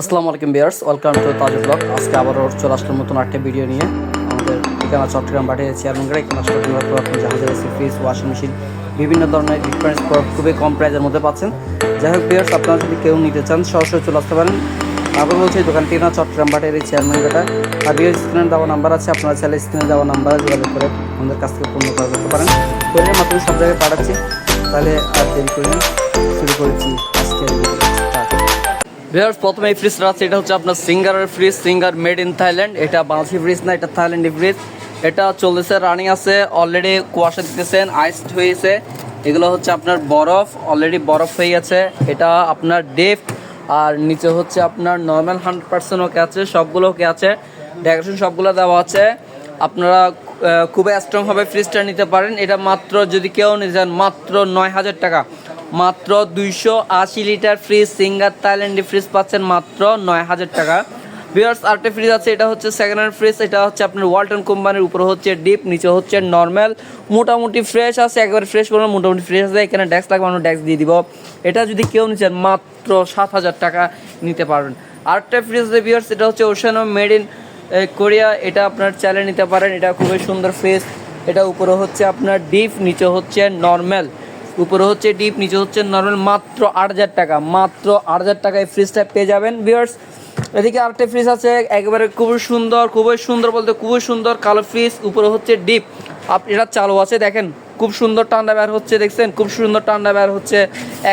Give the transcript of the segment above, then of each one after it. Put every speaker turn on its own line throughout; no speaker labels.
আসসালামু আলাইকুম viewers welcome to Taj blog. আজকে আবারও চলে আসলাম নতুন একটা ভিডিও নিয়ে। আমাদের ঠিকানা চট্টগ্রাম বাটে চেয়ারম্যান এখানে চট্টগ্রাম পুরাতন জাহাজের ফ্রিজ ওয়াশিং মেশিন বিভিন্ন ধরনের ডিফারেন্স প্রোডাক্ট খুবই কম প্রাইসের মধ্যে পাচ্ছেন। যাই হোক বিয়ার্স আপনারা যদি কেউ নিতে চান, সরাসরি চলে আসতে পারেন। আবার বলছি, দোকান ঠিকানা চট্টগ্রাম বাটের এই চেয়ারম্যান বেটা আর বিয়ার স্ক্রিনে দেওয়া নাম্বার আছে, আপনারা চাইলে স্ক্রিনে দেওয়া নাম্বার যোগাযোগ করে আমাদের কাছ থেকে পূর্ণ করে করতে পারেন। কোরিয়ার মাধ্যমে সব জায়গায় পাঠাচ্ছি। তাহলে আর দেরি করি শুরু করেছি Start. ভিউয়ার্স প্রথমে এই ফ্রিজটা আছে এটা হচ্ছে আপনার সিঙ্গারের fridge Singer made in Thailand এটা বাংলাদেশি ফ্রিজ না, এটা থাইল্যান্ডি ফ্রিজ এটা চলতেছে রানিং আছে অলরেডি কুয়াশা দিতেছেন আইসড হয়েছে। এগুলো হচ্ছে আপনার বরফ অলরেডি বরফ হয়ে গেছে। এটা আপনার ডেফ আর নিচে হচ্ছে আপনার নর্মাল হান্ড্রেড পার্সেন্ট ওকে আছে, সবগুলো ওকে আছে। ডেকোরেশন সবগুলো দেওয়া আছে। আপনারা খুবই স্ট্রং হবে ফ্রিজটা নিতে পারেন। এটা মাত্র, যদি কেউ নিতে চান, মাত্র নয় হাজার টাকা। মাত্র দুইশো আশি লিটার ফ্রিজ সিঙ্গার থাইল্যান্ডি ফ্রিজ পাচ্ছেন মাত্র নয় হাজার টাকা। বিয়ার্স আরেকটা ফ্রিজ আছে, এটা হচ্ছে সেকেন্ড হ্যান্ড ফ্রিজ এটা হচ্ছে আপনার ওয়ালটন কোম্পানির, উপরে হচ্ছে ডিপ নিচে হচ্ছে নর্মাল মোটামুটি ফ্রেশ আছে, একবারে ফ্রেশ বলব মোটামুটি ফ্রেশ আছে, এখানে ডেস্ক লাগবে, আমরা ডেস্ক দিয়ে দিব। এটা যদি কেউ নিচ্ছেন মাত্র সাত হাজার টাকা নিতে পারবেন। আরেকটা ফ্রিজ আছে বিয়ার্স এটা হচ্ছে ওশানো মেড ইন কোরিয়া এটা আপনার চালিয়ে নিতে পারেন, এটা খুবই সুন্দর ফ্রিজ এটা উপরে হচ্ছে আপনার ডিপ নিচে হচ্ছে নর্মাল উপরে হচ্ছে ডিপ নিচে হচ্ছে নর্মাল মাত্র আট হাজার টাকা, মাত্র আট হাজার টাকায় ফ্রিজটা পেয়ে যাবেন। বিয়ার্স এদিকে আরেকটা ফ্রিজ আছে, একেবারে খুবই সুন্দর খুবই সুন্দর বলতে খুবই সুন্দর কালো ফ্রিজ উপরে হচ্ছে ডিপ আপ, এটা চালু আছে, দেখেন, খুব সুন্দর ঠান্ডা বের হচ্ছে, দেখছেন? খুব সুন্দর ঠান্ডা বের হচ্ছে,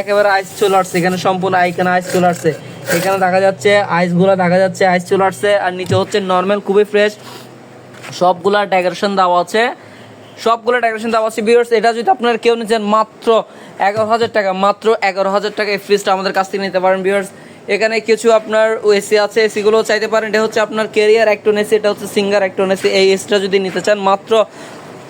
একেবারে আইস চলে আসছে, এখানে সম্পূর্ণ এখানে আইস চলে আসছে। এখানে দেখা যাচ্ছে আইসগুলো দেখা যাচ্ছে আইস চলে আসছে, আর নিচে হচ্ছে নর্মাল খুবই ফ্রেশ সবগুলা ডেকোরেশন দেওয়া আছে। সবগুলো ডেকোরেশন দেওয়া আছে বিয়ার্স এটা যদি আপনারা কেউ নিচ্ছেন মাত্র এগারো হাজার টাকা, মাত্র এগারো হাজার টাকা এই ফ্রিজটা আমাদের কাছ থেকে নিতে পারেন বিয়ার্স এখানে কিছু আপনার এসি আছে এসিগুলো চাইতে পারেন, এটা হচ্ছে আপনার কেরিয়ার একটন এসি এটা হচ্ছে সিঙ্গার একটন এসি এই এসিটা যদি নিতে চান, মাত্র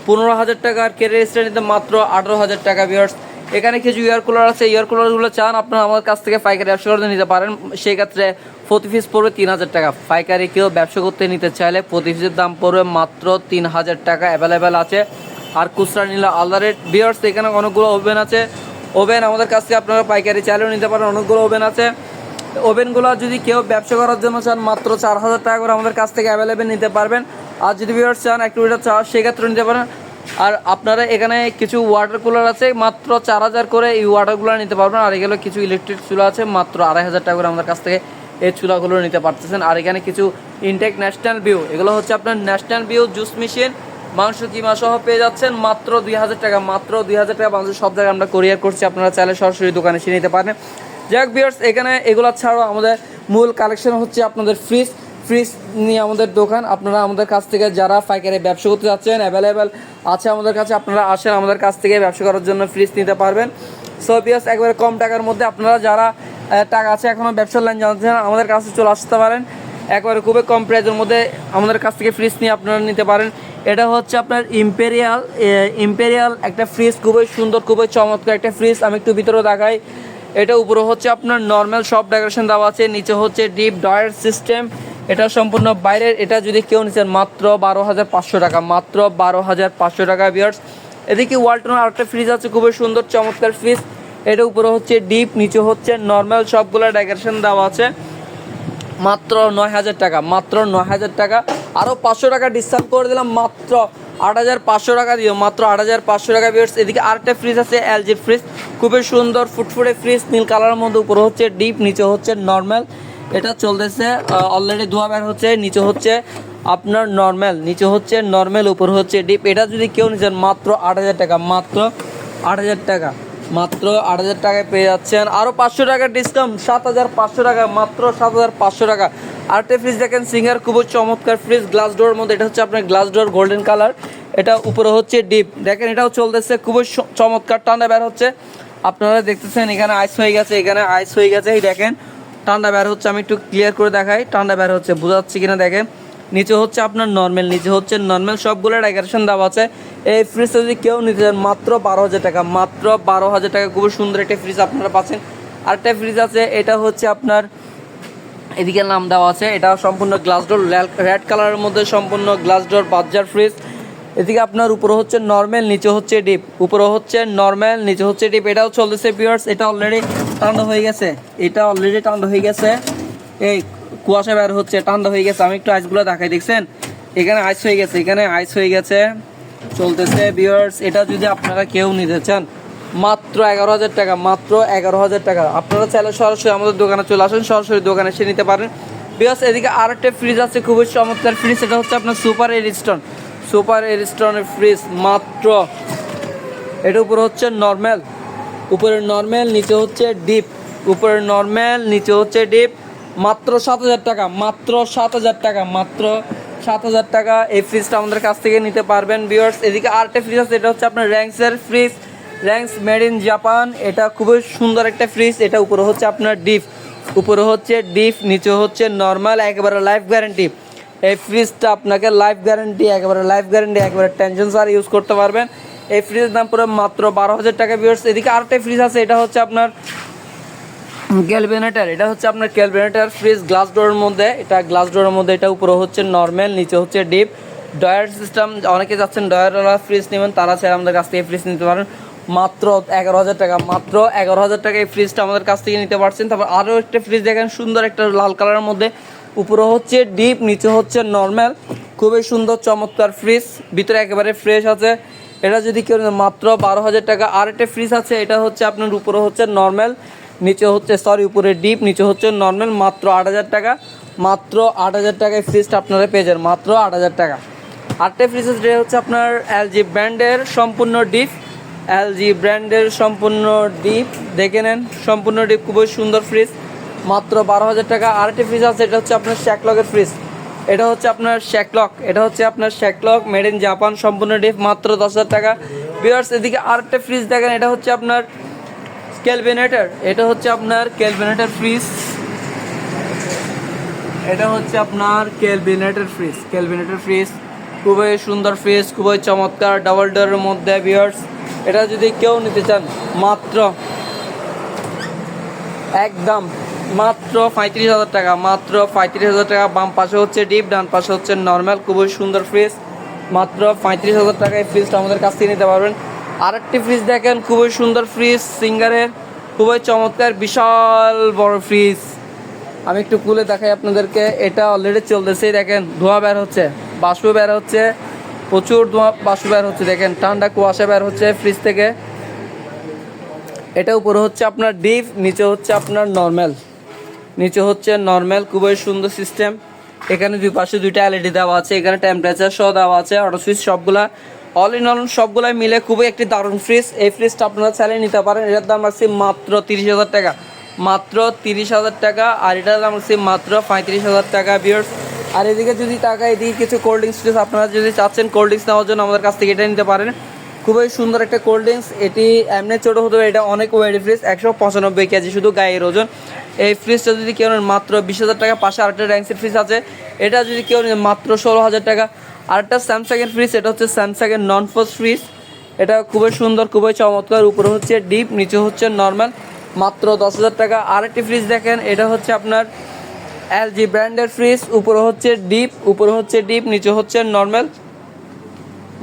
পনেরো হাজার টাকা আর কেরিয়ার এসিটা নিতে মাত্র আঠারো হাজার টাকা বিয়ার্স এখানে কিছু ইয়ার কুলার আছে ইয়ার কুলারগুলো চান, আপনারা আমার কাছ থেকে পাইকারি ব্যবসা করতে নিতে পারেন। সেক্ষেত্রে প্রতি পিস পড়বে তিন হাজার টাকা। পাইকারি কেউ ব্যবসা করতে নিতে চাইলে প্রতি পিসের দাম পড়বে মাত্র তিন হাজার টাকা অ্যাভেলেবেল আছে। আর খুচরা নিলে আলাদা রেট বিয়ার্স এখানে অনেকগুলো ওভেন আছে। ওভেন আমাদের কাছ থেকে আপনারা পাইকারি চাইলেও নিতে পারেন, অনেকগুলো ওভেন আছে। ওভেনগুলো যদি কেউ ব্যবসা করার জন্য চান, মাত্র চার হাজার টাকা করে আমাদের কাছ থেকে অ্যাভেলেবেল নিতে পারবেন। আর যদি ভিউয়ার্স চান, একটু এটা চা সেক্ষেত্রে নিতে পারেন। আর আপনারা এখানে কিছু ওয়াটার কুলার আছে, মাত্র চার হাজার করে এই ওয়াটার কুলার নিতে পারবেন। আর এগুলো কিছু ইলেকট্রিক চুলা আছে, মাত্র আড়াই হাজার টাকা করে আমাদের কাছ থেকে এই চুলাগুলো নিতে পারতেছেন। আর এখানে কিছু ইনটেক ন্যাশনাল ভিউ এগুলো হচ্ছে আপনার ন্যাশনাল ভিউ জুস মেশিন মাংস কিমা সহ পেয়ে যাচ্ছেন মাত্র দুই হাজার টাকা, মাত্র দুই হাজার টাকা বাংলাদেশের সব জায়গায় আমরা কোরিয়ার করছি, আপনারা চাইলে সরাসরি দোকানে এসে নিতে পারেন। যাক বিয়ার্স এখানে এগুলো ছাড়াও আমাদের মূল কালেকশন হচ্ছে আপনাদের ফ্রিজ ফ্রিজ নিয়ে আমাদের দোকান। আপনারা আমাদের কাছ থেকে যারা পাইকারি ব্যবসা করতে যাচ্ছেন অ্যাভেলেবেল আছে আমাদের কাছে, আপনারা আসেন আমাদের কাছ থেকে ব্যবসা করার জন্য ফ্রিজ নিতে পারবেন। সো বিয়ার্স একবারে কম টাকার মধ্যে আপনারা যারা টাকা আছে এখনও ব্যবসার লাইন জানতে আমাদের কাছে চলে আসতে পারেন। একবারে খুবই কম প্রাইসের মধ্যে আমাদের কাছ থেকে ফ্রিজ নিয়ে আপনারা নিতে পারেন। এটা হচ্ছে আপনার ইম্পেরিয়াল ইম্পেরিয়াল একটা ফ্রিজ খুবই সুন্দর, খুবই চমৎকার একটা ফ্রিজ আমি একটু ভিতরে দেখাই। এটা উপরে হচ্ছে আপনার নর্মাল সব ডেকোরেশন দেওয়া আছে, নিচে হচ্ছে ডিপ ডয়ার সিস্টেম এটা সম্পূর্ণ বাইরের, এটা যদি কেউ নিচ্ছেন মাত্র বারো হাজার পাঁচশো টাকা, মাত্র বারো হাজার পাঁচশো টাকা বিয়ার্স এদিকে ওয়ালটনের আরেকটা ফ্রিজ আছে, খুবই সুন্দর, চমৎকার ফ্রিজ এটা উপরে হচ্ছে ডিপ নিচে হচ্ছে নর্মাল সবগুলো ডেকোরেশন দেওয়া আছে। মাত্র নয় হাজার টাকা, মাত্র নয় হাজার টাকা। আরও পাঁচশো টাকা ডিসকাউন্ট করে দিলাম, মাত্র আট হাজার পাঁচশো টাকা দিও, মাত্র আট হাজার পাঁচশো টাকা বিয়ার্স এদিকে আরেকটা ফ্রিজ আছে এলজি ফ্রিজ খুবই সুন্দর, ফুটফুটে ফ্রিজ নীল কালারের মধ্যে উপরে হচ্ছে ডিপ নিচে হচ্ছে নর্মাল এটা চলতেছে অলরেডি ধোয়া বের হচ্ছে, নিচে হচ্ছে আপনার নর্মাল নিচে হচ্ছে নর্মাল উপর হচ্ছে ডিপ এটা যদি কেউ নিচ্ছেন মাত্র আট হাজার টাকা, মাত্র আট হাজার টাকা, মাত্র আট হাজার টাকায় পেয়ে যাচ্ছেন। আরও পাঁচশো টাকার ডিসকাউন্ট সাত হাজার পাঁচশো টাকা, মাত্র সাত হাজার পাঁচশো টাকা। আরেকটা ফ্রিজ দেখেন, সিঙ্গার খুবই চমৎকার ফ্রিজ গ্লাস ডোরের মধ্যে, এটা হচ্ছে আপনার গ্লাস ডোর গোল্ডেন কালার এটা উপরে হচ্ছে ডিপ দেখেন, এটাও চলতেছে, খুবই চমৎকার। ঠান্ডা বের হচ্ছে। আপনারা দেখতেছেন, এখানে আইস হয়ে গেছে, এখানে আইস হয়ে গেছে, এই দেখেন। ঠান্ডা বের হচ্ছে, আমি একটু ক্লিয়ার করে দেখাই। ঠান্ডা বের হচ্ছে বোঝা যাচ্ছে কিনা দেখেন। নিচে হচ্ছে আপনার নর্মাল নিচে হচ্ছে নর্মাল সবগুলো ডেকোরেশন দেওয়া আছে। এই ফ্রিজটা যদি কেউ নিতে চান, মাত্র বারো হাজার টাকা, মাত্র বারো হাজার টাকা, খুবই সুন্দর একটা ফ্রিজ আপনারা পাচ্ছেন। আরেকটা ফ্রিজ আছে, এটা হচ্ছে আপনার, এদিকে নাম দেওয়া আছে, এটা সম্পূর্ণ গ্লাস ডোর রেড কালারের মধ্যে সম্পূর্ণ গ্লাস ডোর বাজার ফ্রিজ এদিকে আপনার উপরে হচ্ছে নর্মাল নিচে হচ্ছে ডিপ উপরে হচ্ছে নর্মাল নিচে হচ্ছে ডিপ এটাও চলতেছে পিওর্স এটা অলরেডি ঠান্ডা হয়ে গেছে। এটা অলরেডি ঠান্ডা হয়ে গেছে।
এই কুয়াশা বের হচ্ছে ঠান্ডা হয়ে গেছে। আমি একটু আইসগুলো দেখাই, দেখছেন? এখানে আইস হয়ে গেছে, এখানে আইস হয়ে গেছে। চলতেছে বিয়ার্স এটা যদি আপনারা কেউ নিতে চান, মাত্র এগারো হাজার টাকা, মাত্র এগারো হাজার টাকা। আপনারা চাইলে সরাসরি আমাদের দোকানে চলে আসেন, সরাসরি দোকানে এসে নিতে পারেন। বিকজ এদিকে আর একটা ফ্রিজ আছে, খুবই চমৎকার ফ্রিজ এটা হচ্ছে আপনার সুপার এরিস্টন সুপার এরিস্টনের ফ্রিজ মাত্র। এটা উপরে হচ্ছে নর্মাল উপরে নর্মাল নিচে হচ্ছে ডিপ। উপরে নর্মাল নিচে হচ্ছে ডিপ। মাত্র সাত হাজার টাকা, মাত্র সাত হাজার টাকা, মাত্র সাত হাজার টাকা। এই ফ্রিজটা আমাদের কাছ থেকে নিতে পারবেন বিয়ার্স এদিকে আরেকটা ফ্রিজ আছে, এটা হচ্ছে আপনার র্যাঙ্কসের fridge Rangs made in Japan এটা খুবই সুন্দর একটা ফ্রিজ এটা উপরে হচ্ছে আপনার ডিপ। উপরে হচ্ছে ডিপ, নিচে হচ্ছে নর্মাল একেবারে লাইফ গ্যারান্টি এই ফ্রিজটা আপনাকে লাইফ গ্যারেন্টি একেবারে লাইফ গ্যারেন্টি একেবারে টেনশন ছাড়া ইউজ করতে পারবেন। এই ফ্রিজের দাম পুরো মাত্র বারো হাজার টাকা বিয়ার্স এদিকে আরেকটা ফ্রিজ আছে, এটা হচ্ছে আপনার ক্যালভিনেটার এটা হচ্ছে আপনার ক্যালভিনেটার ফ্রিজ গ্লাস ডোরের মধ্যে। এটা গ্লাস ডোরের মধ্যে, এটা উপরে হচ্ছে নর্মাল নিচে হচ্ছে ডিপ ডয়ার সিস্টেম অনেকে যাচ্ছেন ডয়ারওয়ালা ফ্রিজ নেবেন, তারা চাই আমাদের কাছ থেকে ফ্রিজ নিতে পারেন। মাত্র এগারো হাজার টাকা, মাত্র এগারো হাজার টাকা এই ফ্রিজটা আমাদের কাছ থেকে নিতে পারছেন। তারপর আরও একটা ফ্রিজ দেখেন, সুন্দর একটা লাল কালারের মধ্যে। উপরে হচ্ছে ডিপ নিচে হচ্ছে নর্মাল খুবই সুন্দর চমৎকার ফ্রিজ ভিতরে একেবারে ফ্রেশ আছে। এটা যদি কেউ মাত্র বারো হাজার টাকা, আর একটা ফ্রিজ আছে, এটা হচ্ছে আপনার উপরে হচ্ছে নর্মাল নিচে হচ্ছে সরি উপরে ডিপ নিচে হচ্ছে নর্মাল মাত্র আট হাজার টাকা। মাত্র আট হাজার টাকায় ফ্রিজটা আপনারা পেয়ে যান মাত্র আট হাজার টাকা। আটটা ফ্রিজের রেট হচ্ছে আপনার এলজি ব্র্যান্ডের সম্পূর্ণ ডিপ এলজি ব্র্যান্ডের সম্পূর্ণ ডিপ দেখে নেন, সম্পূর্ণ ডিপ খুবই সুন্দর ফ্রিজ মাত্র বারো হাজার টাকা। আরেকটি ফ্রিজ আছে, এটা হচ্ছে আপনার শ্যাকলকের ফ্রিজ এটা হচ্ছে আপনার শ্যাকলক এটা হচ্ছে আপনার শ্যাকলক মেড ইন জাপান সম্পূর্ণ ডিপ মাত্র দশ হাজার টাকা। বিয়ার্স এদিকে আরেকটা ফ্রিজ দেখেন, এটা হচ্ছে আপনার ক্যালভিনেটার এটা হচ্ছে আপনার ক্যালভিনেটার ফ্রিজ এটা হচ্ছে আপনার ক্যালভিনেটার ফ্রিজ ক্যালভিনেটার ফ্রিজ খুবই সুন্দর ফ্রিজ খুবই চমৎকার ডাবল ডোরের মধ্যে বিয়ার্স এটা যদি কেউ নিতে চান, মাত্র একদম মাত্র পঁয়ত্রিশ হাজার টাকা, মাত্র পঁয়ত্রিশ হাজার টাকা। বাম পাশে হচ্ছে ডিপ, ডান পাশে হচ্ছে নর্মাল, খুবই সুন্দর ফ্রিজ মাত্র পঁয়ত্রিশ হাজার টাকায় ফ্রিজটা আমাদের কাছ থেকে নিতে পারবেন। আরেকটি ফ্রিজ দেখেন, খুবই সুন্দর ফ্রিজ সিঙ্গারের, খুবই চমৎকার, বিশাল বড় ফ্রিজ আমি একটু খুলে দেখাই আপনাদেরকে, এটা অলরেডি চলতেছেই দেখেন, ধোঁয়া বের হচ্ছে, বাষ্প বের হচ্ছে, প্রচুর ধোঁয়া, বাষ্প বের হচ্ছে, দেখেন, ঠান্ডা কুয়াশা বের হচ্ছে ফ্রিজ থেকে। এটা উপরে হচ্ছে আপনার ডিপ, নিচে হচ্ছে আপনার নর্মাল। নিচে হচ্ছে নর্মাল খুবই সুন্দর সিস্টেম এখানে দুই পাশে দুইটা এলইডি দেওয়া আছে, এখানে টেম্পারেচার সহ দেওয়া আছে অটো সুইচ সবগুলা। অল ইন অল সবগুলাই মিলে খুবই একটি দারুণ ফ্রিজ এই ফ্রিজটা আপনারা চালিয়ে নিতে পারেন, এটার দাম আছে মাত্র তিরিশ হাজার টাকা। মাত্র তিরিশ হাজার টাকা, আর এটার দাম আছে মাত্র পঁয়ত্রিশ হাজার টাকা বিয়ার্স আর এদিকে যদি টাকা এদিকে কিছু কোল্ড ড্রিঙ্কস আপনারা যদি চাচ্ছেন কোল্ড ড্রিঙ্কস নেওয়ার জন্য আমাদের কাছ থেকে এটা নিতে পারেন। খুবই সুন্দর একটা কোল্ড ড্রিঙ্কস এটি এমনি ছোটো হতে পারে, এটা অনেক ওয়েট ফ্রিজ একশো পঁচানব্বই কেজি, শুধু গায়ের ওজন। এই ফ্রিজটা যদি কেউ মাত্র বিশ হাজার টাকা, পাশে আরেকটা র্যাঙ্কসের ফ্রিজ আছে। এটা যদি কেউ মাত্র ষোলো হাজার টাকা। আরেকটা স্যামসাংয়ের ফ্রিজ এটা হচ্ছে স্যামসাংয়ের নন ফোর্স ফ্রিজ এটা খুবই সুন্দর, খুবই চমৎকার। উপরে হচ্ছে ডিপ নিচে হচ্ছে নর্মাল মাত্র দশ হাজার টাকা। আরেকটি ফ্রিজ দেখেন, এটা হচ্ছে আপনার এলজি ব্র্যান্ডের ফ্রিজ উপরে হচ্ছে ডিপ উপরে হচ্ছে ডিপ নিচে হচ্ছে নর্মাল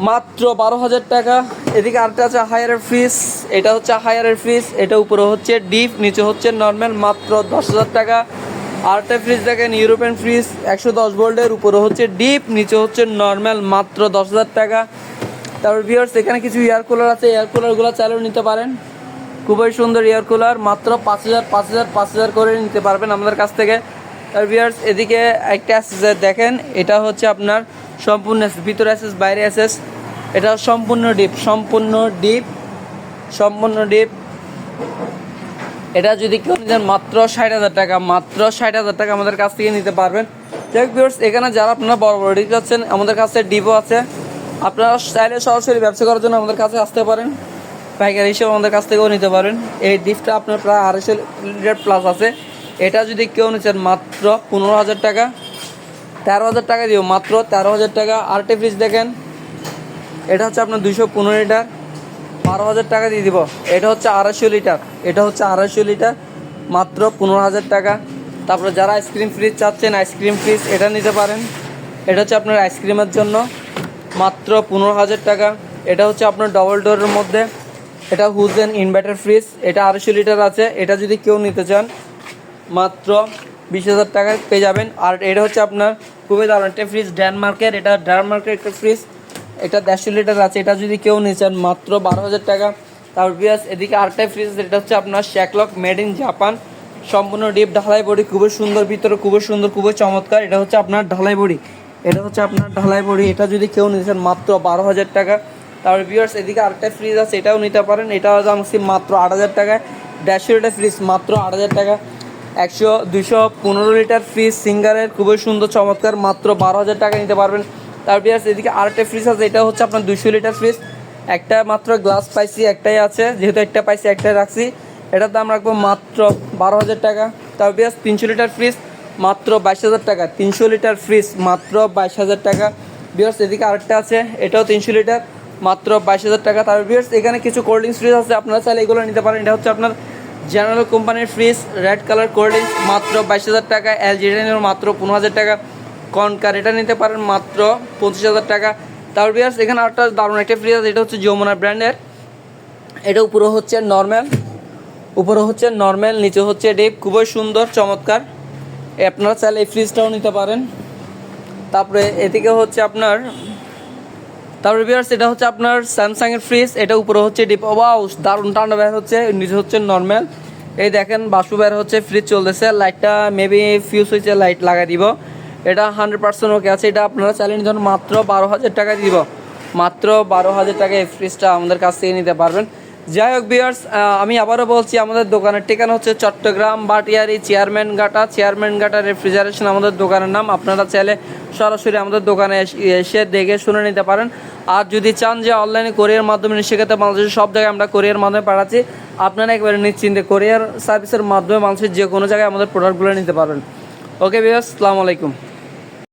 মাত্র বারো হাজার টাকা। এদিকে আরেকটা আছে হায়ারের ফ্রিজ এটা হচ্ছে হায়ারের ফ্রিজ এটা উপরে হচ্ছে ডিপ নিচে হচ্ছে নর্মাল মাত্র দশ হাজার টাকা। আরেকটা ফ্রিজ দেখেন ইউরোপিয়ান ফ্রিজ একশো দশ ভোল্টের উপরে হচ্ছে ডিপ নিচে হচ্ছে নর্মাল মাত্র দশ হাজার টাকা। তারপর ভিওর্স এখানে কিছু এয়ার কুলার আছে। এয়ার কুলারগুলো চালিয়ে নিতে পারেন। খুবই সুন্দর এয়ার কুলার মাত্র পাঁচ হাজার পাঁচ হাজার পাঁচ হাজার করে নিতে পারবেন আমাদের কাছ থেকে। আর ভিওর্স এদিকে একটা দেখেন, এটা হচ্ছে আপনার সম্পূর্ণ ভিতরে অ্যাসেস বাইরে অ্যাসেস এটা সম্পূর্ণ ডিপ সম্পূর্ণ ডিপ সম্পূর্ণ ডিপ। এটা যদি কেউ নিতেন মাত্র ষাট হাজার টাকা, মাত্র ষাট হাজার টাকা আমাদের কাছ থেকে নিতে পারবেন। এখানে যারা আপনারা বড় বড় ডিপ যাচ্ছেন, আমাদের কাছে ডিপও আছে। আপনারা চাইলে সরাসরি ব্যবসা করার জন্য আমাদের কাছে আসতে পারেন। পাইকারি হিসেবে আমাদের কাছ থেকেও নিতে পারেন। এই ডিপটা আপনার প্রায় আড়াইশো লিটার প্লাস আছে। এটা যদি কেউ নিচ্ছেন মাত্র পনেরো হাজার টাকা। তেরো হাজার টাকা দিও, মাত্র তেরো হাজার টাকা। আরটি ফ্রিজ দেখেন, এটা হচ্ছে আপনার দুশো পনেরো লিটার। বারো হাজার টাকা দিয়ে দিব। এটা হচ্ছে আড়াইশো লিটার। এটা হচ্ছে আড়াইশো লিটার, মাত্র পনেরো হাজার টাকা। তারপরে যারা আইসক্রিম ফ্রিজ চাচ্ছেন আইসক্রিম ফ্রিজ এটা নিতে পারেন। এটা হচ্ছে আপনার আইসক্রিমের জন্য, মাত্র পনেরো হাজার টাকা। এটা হচ্ছে আপনার ডবল ডোরের মধ্যে। এটা হুজেন ইনভার্টার ফ্রিজ এটা আড়াইশো লিটার আছে। এটা যদি কেউ নিতে চান, মাত্র বিশ হাজার টাকায় পেয়ে যাবেন। আর এটা হচ্ছে আপনার খুবই দারুণ। একটা ফ্রিজ ডেনমার্কের এটা ডেনমার্কের একটা ফ্রিজ এটা দেড়শো লিটার আছে। এটা যদি কেউ নিচ্ছেন মাত্র বারো হাজার টাকা। তারপর বিয়াস এদিকে আরেকটা ফ্রিজ এটা হচ্ছে আপনার শ্যাকলক মেড ইন জাপান সম্পূর্ণ ডিপ ঢালাই বডি, খুবই সুন্দর, ভিতরে খুবই সুন্দর, খুবই চমৎকার। এটা হচ্ছে আপনার ঢালাই বডি। এটা হচ্ছে আপনার ঢালাই বডি। এটা যদি কেউ নিচ্ছেন মাত্র বারো হাজার টাকা। তারপর বিয়ার্স এদিকে আরেকটা ফ্রিজ আছে, এটাও নিতে পারেন। এটাও দাম মাত্র আট হাজার টাকা লিটার ফ্রিজ মাত্র আট হাজার টাকা। একশো দুশো পনেরো লিটার ফ্রিজ সিঙ্গারের খুবই সুন্দর, চমৎকার, মাত্র বারো হাজার টাকা নিতে পারবেন। তার বিয়ার্স এদিকে আরেকটা ফ্রিজ আছে, এটা হচ্ছে আপনার দুশো লিটার ফ্রিজ একটা মাত্র গ্লাস পাইছি, একটাই আছে, যেহেতু একটা পাইছি, একটাই রাখছি। এটার দাম রাখব মাত্র বারো হাজার টাকা। তার বিয়ার্স তিনশো লিটার ফ্রিজ মাত্র বাইশ হাজার টাকা। তিনশো লিটার ফ্রিজ মাত্র বাইশ হাজার টাকা। বিয়ার্স এদিকে আরেকটা আছে, এটাও তিনশো লিটার, মাত্র বাইশ হাজার টাকা। তার বিয়ার্স এখানে কিছু কোল্ড ড্রিঙ্কস ফ্রিজ আছে, আপনারা চাইলে এগুলো নিতে পারেন। এটা হচ্ছে আপনার জেনারেল কোম্পানির ফ্রিজ রেড কালার কোল্ড মাত্র বাইশ হাজার টাকা এলজি রেনের মাত্র পনেরো হাজার টাকা কনকার এটা নিতে পারেন মাত্র পঁচিশ হাজার টাকা। তারপর বিয়ার্স এখানে আরেকটা দারুণ একটা ফ্রিজ আছে, এটা হচ্ছে যমুনা ব্র্যান্ডের এটা উপরে হচ্ছে নর্মাল উপরে হচ্ছে নর্মাল নিচে হচ্ছে ডিপ খুবই সুন্দর, চমৎকার। আপনারা চাইলে এই ফ্রিজটাও নিতে পারেন। তারপরে এদিকে হচ্ছে আপনার তারপরে বিয়ার্স এটা হচ্ছে আপনার স্যামসাং এর ফ্রিজ এটা উপরে হচ্ছে ডিপ ওয়াও দারুণ ঠান্ডা বের হচ্ছে, নিচে হচ্ছে নর্মাল এই দেখেন বাসু বের হচ্ছে ফ্রিজ চলতেছে লাইটটা মেবি ফিউজ হয়েছে লাইট লাগাই দিব। এটা হান্ড্রেড পার্সেন্ট ওকে আছে, এটা আপনারা চ্যালেঞ্জ মাত্র বারো হাজার টাকায় দিব। মাত্র বারো হাজার টাকায় এই ফ্রিজটা আমাদের কাছ থেকে নিতে পারবেন। যাই হোক বিয়ার্স আমি আবারও বলছি, আমাদের দোকানের ঠিকানা হচ্ছে Chattogram Bhatiari chairman Ghata. Chairman Ghata refrigeration আমাদের দোকানের নাম। আপনারা চাইলে সরাসরি আমাদের দোকানে এস- দেখে শুনে নিতে পারেন। আর যদি চান যে অনলাইনে কোরিয়ার মাধ্যমে সেক্ষেত্রে বাংলাদেশের সব জায়গায় আমরা কোরিয়ার মাধ্যমে পাঠাচ্ছি, আপনারা একবারে নিশ্চিন্তে কোরিয়ার সার্ভিসের মাধ্যমে মানুষের যে কোনো জায়গায় আমাদের প্রোডাক্টগুলো নিতে পারবেন ওকে বিয়ার্স আসসালামু আলাইকুম।